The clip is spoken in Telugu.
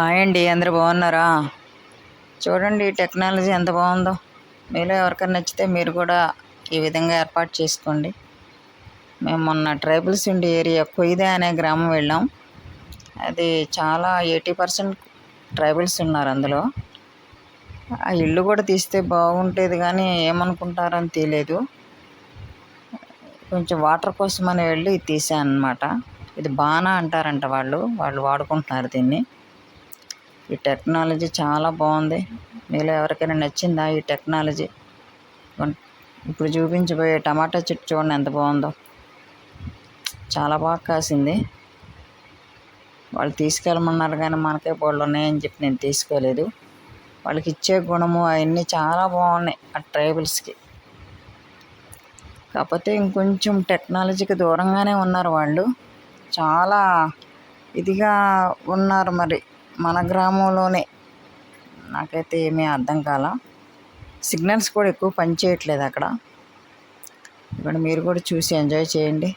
హాయ్ అండి అందరు బాగున్నారా? చూడండి ఈ టెక్నాలజీ ఎంత బాగుందో. మీలో ఎవరికైనా నచ్చితే మీరు కూడా ఈ విధంగా ఏర్పాటు చేసుకోండి. మేము మొన్న ట్రైబల్స్ ఉండే ఏరియా కొయ్యిదే అనే గ్రామం వెళ్ళాం. అది చాలా ఎయిటీ పర్సెంట్ ట్రైబల్స్ ఉన్నారు అందులో. ఆ ఇల్లు కూడా తీస్తే బాగుంటుంది కానీ ఏమనుకుంటారని తెలియదు. కొంచెం వాటర్ కోసం అని వెళ్ళి తీసాను అనమాట ఇది బాణ అంటారంట వాళ్ళు. వాళ్ళు వాడుకుంటున్నారు దీన్ని. ఈ టెక్నాలజీ చాలా బాగుంది. మీలో ఎవరికైనా నచ్చిందా ఈ టెక్నాలజీ? ఇప్పుడు చూపించబోయే టమాటా చెట్టు చూడండి ఎంత బాగుందో. చాలా బాగా కాసింది. వాళ్ళు తీసుకెళ్ళమన్నారు కానీ మనకే బోళ్ళు ఉన్నాయని చెప్పి నేను తీసుకోలేదు. వాళ్ళకి ఇచ్చే గుణము అవన్నీ చాలా బాగున్నాయి ఆ ట్రైబల్స్కి. కాకపోతే ఇంకొంచెం టెక్నాలజీకి దూరంగానే ఉన్నారు వాళ్ళు. చాలా ఇదిగా ఉన్నారు మరి. మన గ్రామంలోనే నాకైతే ఏమీ అర్థం కాల. సిగ్నల్స్ కూడా ఎక్కువ పనిచేయట్లేదు అక్కడ. ఇక్కడ మీరు కూడా చూసి ఎంజాయ్ చేయండి.